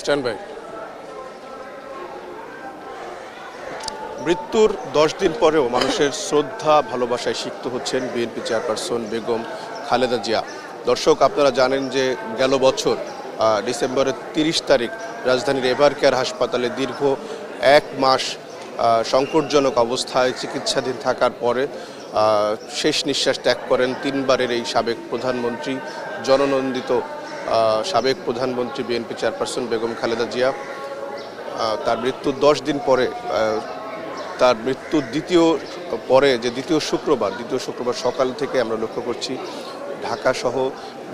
Stand by মৃত্যুর দশ দিন পরেও মানুষের শ্রদ্ধা, ভালোবাসায় সিক্ত হচ্ছেন বিএনপি চেয়ারপারসন বেগম খালেদা জিয়া। দর্শক, আপনারা জানেন যে গেল বছর ডিসেম্বরের তিরিশ তারিখ রাজধানীর এভার কেয়ার হাসপাতালে দীর্ঘ এক মাস সংকটজনক অবস্থায় চিকিৎসাধীন থাকার পরে শেষ নিঃশ্বাস ত্যাগ করেন তিনবারের এই সাবেক প্রধানমন্ত্রী, জননন্দিত সাবেক প্রধানমন্ত্রী, বিএনপি চেয়ারপারসন বেগম খালেদা জিয়া তার মৃত্যুর দশ দিন পরে তার মৃত্যুর দ্বিতীয় পরে, যে দ্বিতীয় শুক্রবার দ্বিতীয় শুক্রবার সকাল থেকে আমরা লক্ষ্য করছি, ঢাকা সহ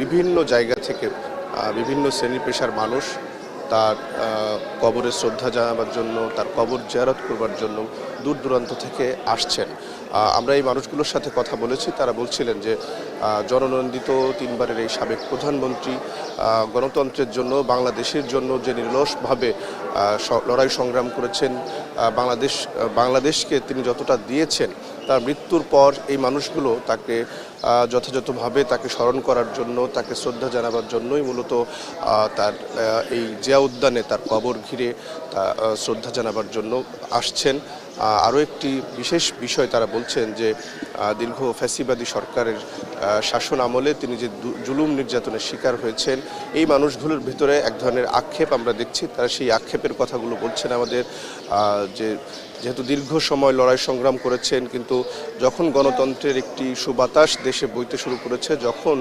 বিভিন্ন জায়গা থেকে বিভিন্ন শ্রেণি পেশার মানুষ তার আহ, কবরে শ্রদ্ধা জানাবার জন্য তার কবর জিয়ারত করবার জন্য দূর দূরান্ত থেকে আসছেন। আমরা এই মানুষগুলোর সাথে কথা বলেছি। তারা বলছিলেন যে জননন্দিত তিনবারের এই সাবেক প্রধানমন্ত্রী গণতন্ত্রের জন্য বাংলাদেশের জন্য যে নিরলসভাবে লড়াই সংগ্রাম করেছেন বাংলাদেশ বাংলাদেশকে তিনি যতটা দিয়েছেন তার মৃত্যুর পর এই মানুষগুলো তাকে যথাযথভাবে তাকে স্মরণ করার জন্য, তাকে শ্রদ্ধা জানাবার জন্যই মূলত তার এই জিয়া উদ্যানে তার কবর ঘিরে তা শ্রদ্ধা জানাবার জন্য আসছেন। আরও একটি বিশেষ বিষয় তারা বলছেন যে দীর্ঘ ফ্যাসিবাদী সরকারের শাসন আমলে তিনি যে জুলুম নির্যাতনের শিকার হয়েছেন, এই মানুষগুলোর ভিতরে এক ধরনের আক্ষেপ আমরা দেখছি। তারা সেই আক্ষেপের কথাগুলো বলছেন আমাদের যে যেহেতু দীর্ঘ সময় লড়াই সংগ্রাম করেছেন, কিন্তু যখন গণতন্ত্রের একটি সুবাতাস দেশে বইতে শুরু করেছে, যখন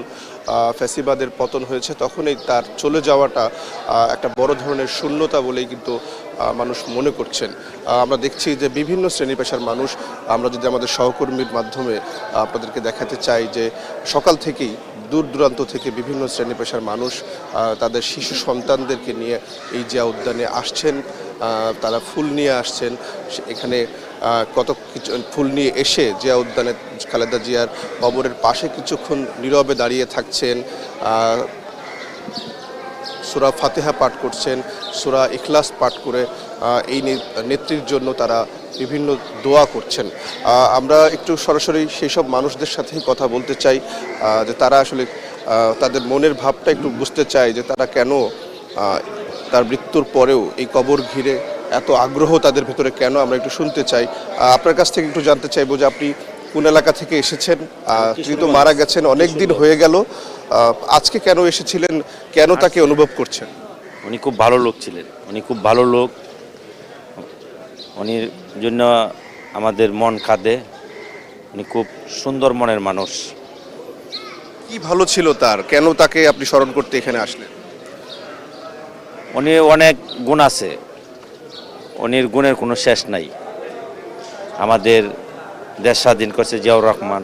ফ্যাসিবাদের পতন হয়েছে, তখনই তার চলে যাওয়াটা একটা বড় ধরনের শূন্যতা বলেই কিন্তু মানুষ মনে করছেন। আমরা দেখছি যে বিভিন্ন শ্রেণি পেশার মানুষ, আমরা যদি আমাদের সহকর্মীর মাধ্যমে আপনাদেরকে দেখাতে চাই যে সকাল থেকেই, দূর দূরান্ত থেকে বিভিন্ন শ্রেণি পেশার মানুষ তাদের শিশু সন্তানদেরকে নিয়ে এই জিয়া উদ্যানে আসছেন। তারা ফুল নিয়ে আসছেন। এখানে কত কিছু, ফুল নিয়ে এসে জিয়া উদ্যানে খালেদা জিয়ার কবরের পাশে কিছুক্ষণ নীরবে দাঁড়িয়ে থাকছেন। সুরা ফাতেহা পাঠ করছেন, সুরা ইখলাস পাঠ করে এই নেত্রীর জন্য তারা বিভিন্ন দোয়া করছেন। আমরা একটু সরাসরি সেই সব মানুষদের সাথেই কথা বলতে চাই যে তারা আসলে তাদের মনের ভাবটা একটু বুঝতে চাই যে তারা কেন তার মৃত্যুর পরেও এই কবর ঘিরে এত আগ্রহ তাদের ভেতরে কেন আমরা একটু শুনতে চাই। আপনার কাছ থেকে একটু জানতে চাইব যে আপনি কোন এলাকা থেকে এসেছেন? তিনি তো মারা গেছেন, অনেক দিন হয়ে গেল। আজকে কেন এসেছিলেন? কেন তাকে অনুভব করছেন? উনি খুব ভালো লোক ছিলেন। উনি খুব ভালো লোক। উনির জন্য আমাদের মন কাঁদে। উনি খুব সুন্দর মনের মানুষ। কি ভালো ছিল তার? কেন তাকে আপনি স্মরণ করতে এখানে আসলেন? উনি অনেক গুণ আছে। উনির গুণের কোনো শেষ নাই। আমাদের দেশ স্বাধীন করছে জিয়াউর রহমান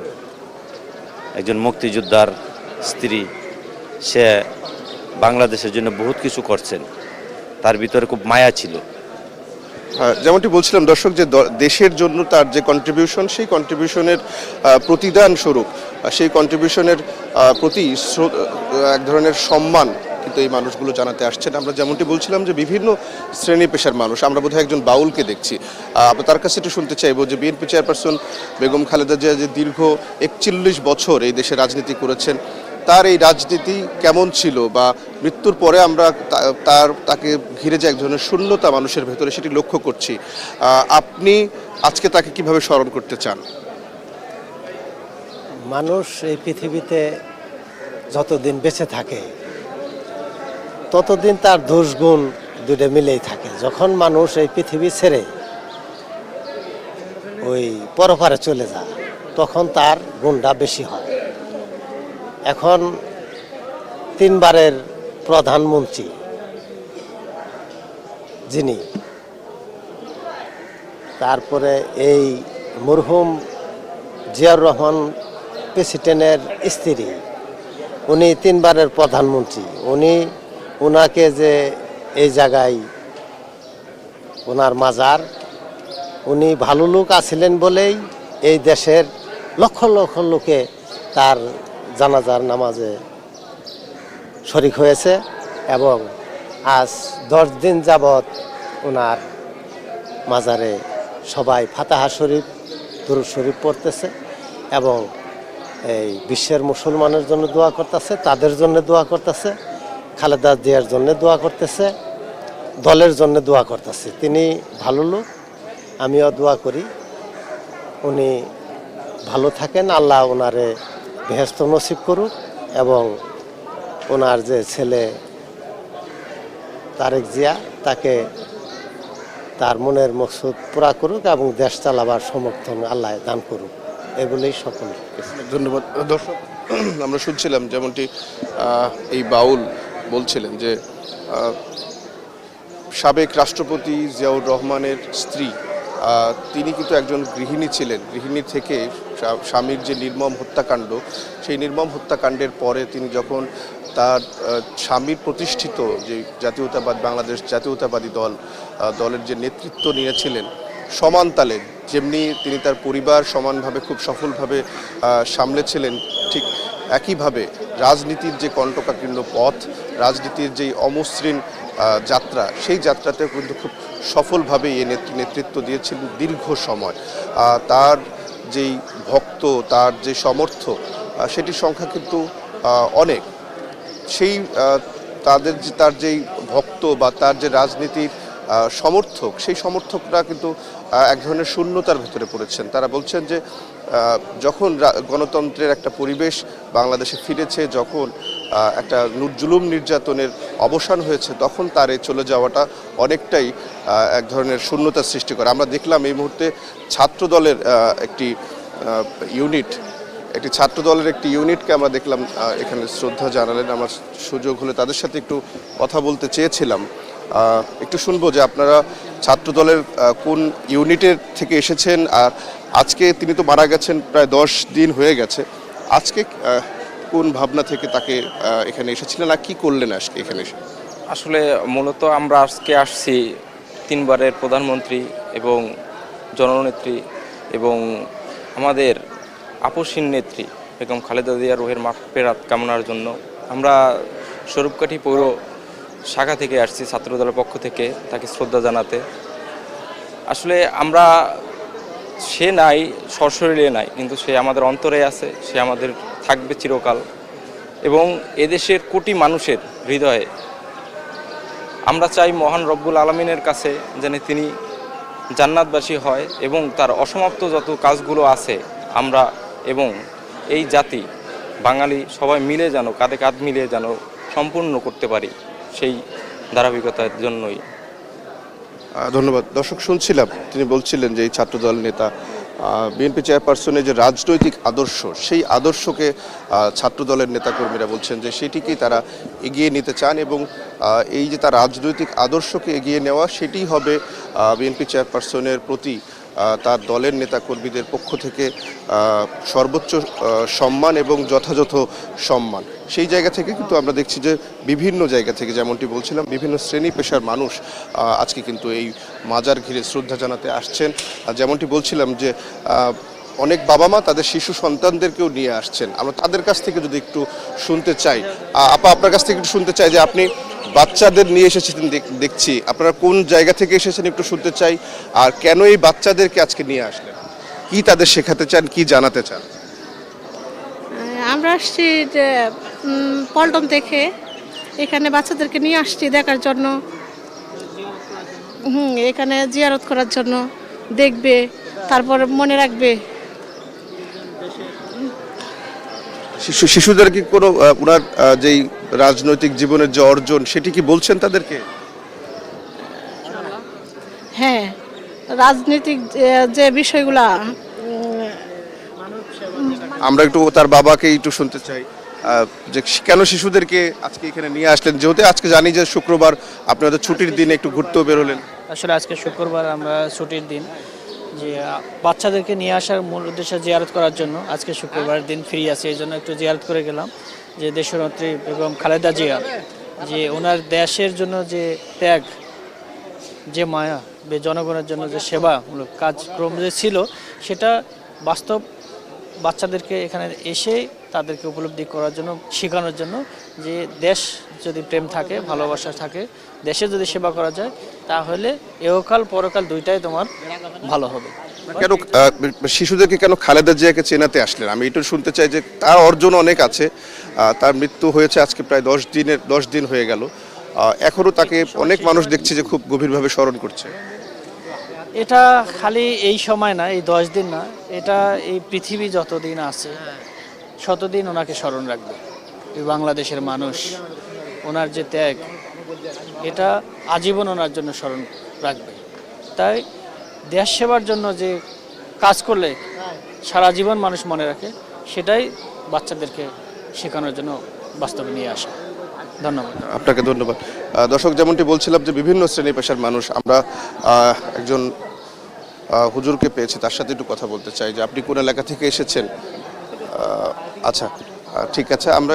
একজন মুক্তিযোদ্ধার স্ত্রী সে বাংলাদেশের জন্য বহুত কিছু করছেন। তার ভিতরে খুব মায়া ছিল। হ্যাঁ, যেমনটি বলছিলাম দর্শক যে দেশের জন্য তার যে কন্ট্রিবিউশন সেই কন্ট্রিবিউশনের প্রতিদান স্বরূপ সেই কন্ট্রিবিউশনের প্রতি এক ধরনের সম্মান কিন্তু এই মানুষগুলো জানাতে আসছেন। আমরা যেমনটি বলছিলাম যে বিভিন্ন শ্রেণি পেশার মানুষ আমরা বোধহয় একজন বাউলকে দেখছি। আমরা তার কাছে একটু শুনতে চাইব যে বিএনপি চেয়ারপারসন বেগম খালেদা জিয়া যে দীর্ঘ একচল্লিশ বছর এই দেশে রাজনীতি করেছেন তার এই রাজনীতি কেমন ছিল বা মৃত্যুর পরে আমরা তার, তাকে ঘিরে যে এক ধরনের শূন্যতা মানুষের ভেতরে সেটি লক্ষ্য করছি আপনি আজকে তাকে কীভাবে স্মরণ করতে চান? মানুষ এই পৃথিবীতে যতদিন বেঁচে থাকে, ততদিন তার দোষ গুণ দুটো মিলেই থাকে। যখন মানুষ এই পৃথিবী ছেড়ে ওই পরপারে চলে যায়, তখন তার গুণটা বেশি হয়। এখন তিনবারের প্রধানমন্ত্রী যিনি, তারপরে এই মরহুম জিয়াউর রহমান প্রেসিডেন্টের স্ত্রী, উনি তিনবারের প্রধানমন্ত্রী। উনি ওনাকে যে এই জায়গায় ওনার মাজার, উনি ভালো লোক আছিলেন বলেই এই দেশের লক্ষ লক্ষ লোকে তার জানাজার নামাজে শরিক হয়েছে এবং আজ দশ দিন যাবৎ ওনার মাজারে সবাই ফাতাহা শরীফ, দুরুদ শরীফ পড়তেছে এবং এই বিশ্বের মুসলমানের জন্য দোয়া করতেছে, তাদের জন্য দোয়া করতেছে, খালেদা জিয়ার জন্য দোয়া করতেছে, দলের জন্য দোয়া করতেছি। তিনি ভালো লোক, আমিও দোয়া করি। উনি ভালো থাকেন, আল্লাহ ওনারে বেহেস্ত নসিব করুক এবং ওনার যে ছেলে তারেক জিয়া, তাকে তার মনের মকসুদ পুরা করুক এবং দেশ চালাবার সমর্থন আল্লাহ দান করুক। এগুলোই সকল। ধন্যবাদ। দর্শক, আমরা শুনছিলাম যেমনটি এই বাউল বলছিলেন যে সাবেক রাষ্ট্রপতি জিয়াউর রহমানের স্ত্রী তিনি কিন্তু একজন গৃহিণী ছিলেন। গৃহিণী থেকে স্বামীর যে নির্মম হত্যাকাণ্ড, সেই নির্মম হত্যাকাণ্ডের পরে তিনি যখন তার স্বামীর প্রতিষ্ঠিত, যে জাতীয়তাবাদ, বাংলাদেশ জাতীয়তাবাদী দল দলের যে নেতৃত্ব নিয়েছিলেন সমান তালে যেমনি তিনি তার পরিবার সমানভাবে, খুব সফলভাবে সামলেছিলেন, ঠিক একইভাবে রাজনীতির যে কণ্টকাকীর্ণ পথ, রাজনীতির যেই অমসৃণ যাত্রা, সেই যাত্রাতেও কিন্তু খুব সফলভাবে এ নেতৃ- নেতৃত্ব দিয়েছিলেন দীর্ঘ সময়। তার যেই ভক্ত, তার যে সমর্থ সেটির সংখ্যা কিন্তু অনেক। সেই তাদের যে, তার যেই ভক্ত বা তার যে রাজনীতির সমর্থক, সেই সমর্থকরা কিন্তু এক ধরনের শূন্যতার ভেতরে পড়েছেন। তারা বলছেন যে যখন গণতন্ত্রের একটা পরিবেশ বাংলাদেশে ফিরেছে, যখন একটা জুলুম নির্যাতনের অবসান হয়েছে, তখন তার এই চলে যাওয়াটা অনেকটাই এক ধরনের শূন্যতার সৃষ্টি করে। আমরা দেখলাম এই মুহূর্তে ছাত্র দলের একটি ইউনিট, একটি ছাত্র দলের একটি ইউনিটকে আমরা দেখলাম এখানে শ্রদ্ধা জানালেন। আমার সুযোগ হলে তাদের সাথে একটু কথা বলতে চেয়েছিলাম। একটু শুনব যে আপনারা ছাত্র দলের কোন ইউনিটের থেকে এসেছেন? আর আজকে তিনি তো মারা গেছেন প্রায় দশ দিন হয়ে গেছে। আজকে কোন ভাবনা থেকে তাকে এখানে এসেছিলেন আর কি করলেন আজকে এখানে এসে? আসলে মূলত আমরা আজকে আসছি তিনবারের প্রধানমন্ত্রী এবং জননেত্রী এবং আমাদের আপসীন নেত্রী বেগম খালেদা জিয়া রোহের মাফেরাত কামনার জন্য। আমরা স্বরূপকাঠি পৌর শাখা থেকে আসছি, ছাত্রদলের পক্ষ থেকে তাকে শ্রদ্ধা জানাতে। আসলে আমরা, সে নাই, সশরীরে নাই, কিন্তু সে আমাদের অন্তরে আছে, সে আমাদের থাকবে চিরকাল। এবং এদেশের কোটি মানুষের হৃদয়ে আমরা চাই মহান রব্বুল আলমিনের কাছে যেন তিনি জান্নাতবাসী হয় এবং তার অসমাপ্ত যত কাজগুলো আছে আমরা এবং এই জাতি, বাঙালি সবাই মিলে যেন, কাঁধে কাঁধ মিলে যেন সম্পূর্ণ করতে পারি। সেই ধারাবাহিকতার জন্যই। ধন্যবাদ। দর্শক, শুনছিলাম, তিনি বলছিলেন যে এই ছাত্রদল নেতা বিএনপি চেয়ারপারসনের যে রাজনৈতিক আদর্শ, সেই আদর্শকে ছাত্রদলের নেতাকর্মীরা বলছেন যে সেটিকেই তারা এগিয়ে নিতে চান এবং এই যে তার রাজনৈতিক আদর্শকে এগিয়ে নেওয়া সেটি হবে বিএনপি চেয়ারপারসনের প্রতি তার দলের নেতাকর্মীদের পক্ষ থেকে সর্বোচ্চ সম্মান এবং যথাযথ সম্মান। সেই জায়গা থেকে কিন্তু আমরা দেখছি যে বিভিন্ন জায়গা থেকে যেমনটি বলছিলাম, বিভিন্ন শ্রেণি পেশার মানুষ আজকে কিন্তু এই মাজার ঘিরে শ্রদ্ধা জানাতে আসছেন। যেমনটি বলছিলাম যে অনেক বাবা মা তাদের শিশু সন্তানদেরকেও নিয়ে আসছেন। আমরা তাদের কাছ থেকে যদি একটু শুনতে চাই আপা আপনার কাছ থেকে একটু শুনতে চাই যে আপনি বাচ্চাদের নিয়ে এসেছেন দেখ- দেখছি। আপনারা কোন জায়গা থেকে এসেছেন একটু শুনতে চাই। আর কেন এই বাচ্চাদেরকে আজকে নিয়ে আসলেন? কি তাদের শেখাতে চান কি জানাতে চান? আমরা আসছি যে পল্টন থেকে এখানে বাচ্চাদেরকে নিয়ে আসছি দেখার জন্য। হুম এখানে জিয়ারত করার জন্য দেখবে তারপর মনে রাখবে। শিশু শিশুদের কি কোনো ওনার যেই রাজনৈতিক জীবনের যে অর্জন সেটি কি বলছেন তাদেরকে? হ্যাঁ রাজনৈতিক যে- বিষয়গুলা আমরা একটু তার বাবাকে একটু শুনতে চাই। যে কেন শিশুদেরকে আজকে এখানে নিয়ে আসলেন? যেহেতু আজকে জানি যে শুক্রবার আপনাদের ছুটির দিনে একটু ঘুরতেও বেরোলেন। আসলে আজকে শুক্রবার আমরা ছুটির দিন যে বাচ্চাদেরকে নিয়ে আসার মূল উদ্দেশ্য জিয়ারত করার জন্য। আজকে শুক্রবার দিন ফ্রি আছে এই জন্য একটু জিয়ারত করে গেলাম। যে দেশনেত্রী বেগম খালেদা জিয়া, যে ওনার দেশের জন্য যে ত্যাগ, যে মায়া বে জনগণের জন্য যে সেবামূলক কাজক্রম যে ছিল, সেটা বাস্তব বাচ্চাদেরকে এখানে এসে তাদেরকে উপলব্ধি করার জন্য, শেখানোর জন্য যে দেশ যদি প্রেম থাকে, ভালোবাসা থাকে, দেশে যদি সেবা করা যায়, তাহলে এহকাল পরকাল দুইটাই তোমার ভালো হবে। কেন শিশুদেরকে কেন খালেদা জিয়াকে চেনাতে আসলেন? আমি একটু শুনতে চাই যে তার অর্জন অনেক আছে তার মৃত্যু হয়েছে আজকে প্রায় দশ দিনের, দশ দিন হয়ে গেল। এখনও তাকে অনেক মানুষ দেখছে যে খুব গভীরভাবে স্মরণ করছে। এটা খালি এই সময় না, এই দশ দিন না, এটা এই পৃথিবী যতদিন আছে, শতদিন ওনাকে স্মরণ রাখবে। এই বাংলাদেশের মানুষ, ওনার যে ত্যাগ, এটা আজীবন ওনার জন্য স্মরণ রাখবে। তাই দেশ সেবার জন্য যে কাজ করলে সারা জীবন মানুষ মনে রাখে, সেটাই বাচ্চাদেরকে শেখানোর জন্য বাস্তবে নিয়ে আসা। ধন্যবাদ। আপনাকে ধন্যবাদ। দর্শক, যেমনটি বলছিলাম যে বিভিন্ন শ্রেণি পেশার মানুষ, আমরা একজন হুজুরকে পেয়েছি, তার সাথে একটু কথা বলতে চাই যে আপনি কোন এলাকা থেকে এসেছেন? আচ্ছা ঠিক আছে, আমরা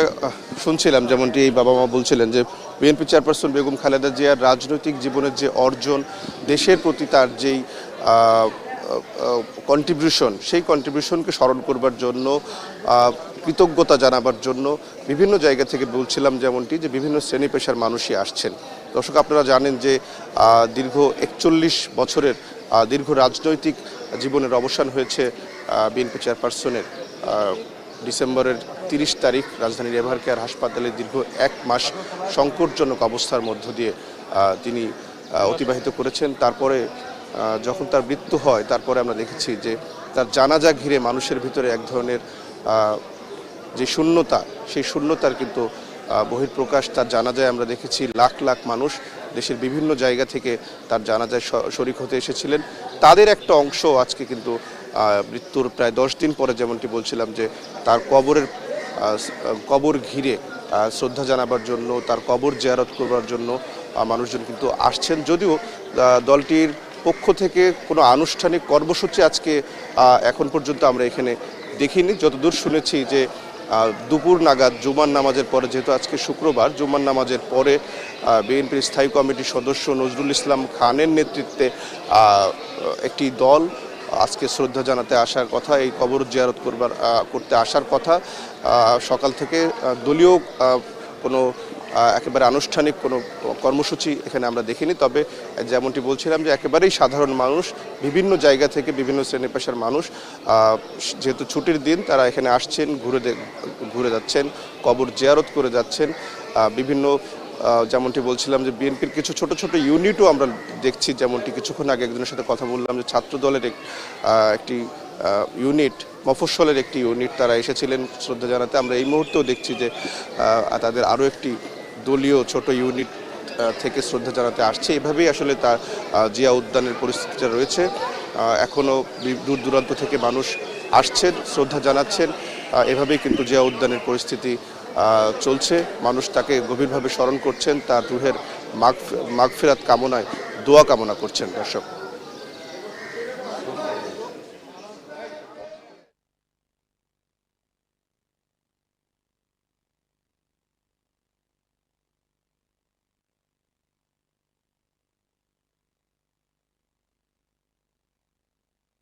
শুনছিলাম যেমনটি এই বাবা মা বলছিলেন যে বিএনপি চেয়ারপারসন বেগম খালেদা জিয়ার রাজনৈতিক জীবনের যে অর্জন, দেশের প্রতি তার যেই কন্ট্রিবিউশন সেই কন্ট্রিবিউশনকে স্মরণ করবার জন্য কৃতজ্ঞতা জানাবার জন্য বিভিন্ন জায়গা থেকে বলছিলাম যেমনটি যে বিভিন্ন শ্রেণি পেশার মানুষই আসছেন। দর্শক, আপনারা জানেন যে দীর্ঘ একচল্লিশ বছরের দীর্ঘ রাজনৈতিক জীবনের অবসান হয়েছে বিএনপি চেয়ারপারসনের ডিসেম্বরের তিরিশ তারিখ রাজধানীর এভার কেয়ার হাসপাতালে দীর্ঘ এক মাস সংকটজনক অবস্থার মধ্য দিয়ে তিনি অতিবাহিত করেছেন। তারপরে যখন তার মৃত্যু হয়, তারপরে আমরা দেখেছি যে, তার জানাজা ঘিরে মানুষের ভিতরে এক ধরনের যে শূন্যতা সেই শূন্যতার কিন্তু আহ, বহিঃপ্রকাশ তার জানাজায় আমরা দেখেছি লাখ লাখ মানুষ দেশের বিভিন্ন জায়গা থেকে তার জানাজায় শরিক হতে এসেছিলেন। তাদের একটা অংশ আজকে কিন্তু মৃত্যুর প্রায় দশ দিন পরে যেমনটি বলছিলাম যে তার কবরের কবর ঘিরে শ্রদ্ধা জানাবার জন্য তার কবর জিয়ারত করবার জন্য মানুষজন কিন্তু আসছেন। যদিও দলটির পক্ষ থেকে কোনো আনুষ্ঠানিক কর্মসূচি আজকে এখন পর্যন্ত আমরা এখানে দেখিনি। যতদূর শুনেছি যে দুপুর নাগাদ জুমার নামাজের পরে, যেহেতু আজকে শুক্রবার, জুমার নামাজের পরে বিএনপির স্থায়ী কমিটির সদস্য নজরুল ইসলাম খানের নেতৃত্বে একটি দল আজকে শ্রদ্ধা জানাতে আসার কথা, এই কবর জিয়ারত করবার করতে আসার কথা। সকাল থেকে দলীয় কোনো একেবারে আনুষ্ঠানিক কোনো কর্মসূচি এখানে আমরা দেখিনি, তবে যেমনটি বলছিলাম যে একেবারেই সাধারণ মানুষ, বিভিন্ন জায়গা থেকে বিভিন্ন শ্রেণি পেশার মানুষ যেহেতু ছুটির দিন তারা এখানে আসছেন, ঘুরে ঘুরে যাচ্ছেন, কবর জিয়ারত করে যাচ্ছেন বিভিন্ন যেমনটি বলছিলাম যে বিএনপির কিছু ছোট ছোট ইউনিটও আমরা দেখছি, যেমনটি কিছুক্ষণ আগে একজনের সাথে কথা বললাম যে ছাত্র দলের একটি ইউনিট, মফস্বলের একটি ইউনিট, তারা এসেছিলেন শ্রদ্ধা জানাতে। আমরা এই মুহূর্তেও দেখছি যে তাদের আরও একটি দলীয় ছোট ইউনিট থেকে শ্রদ্ধা জানাতে আসছে। এভাবেই আসলে তার জিয়া উদ্যানের পরিস্থিতিটা রয়েছে। এখনও দূর দূরান্ত থেকে মানুষ আসছেন, শ্রদ্ধা জানাচ্ছেন। এভাবেই কিন্তু জিয়া উদ্যানের পরিস্থিতি চলছে। মানুষ তাকে গভীরভাবে স্মরণ করছেন, তার রুহের মাগ মাগফেরাত কামনায়, দোয়া কামনা করছেন দর্শক।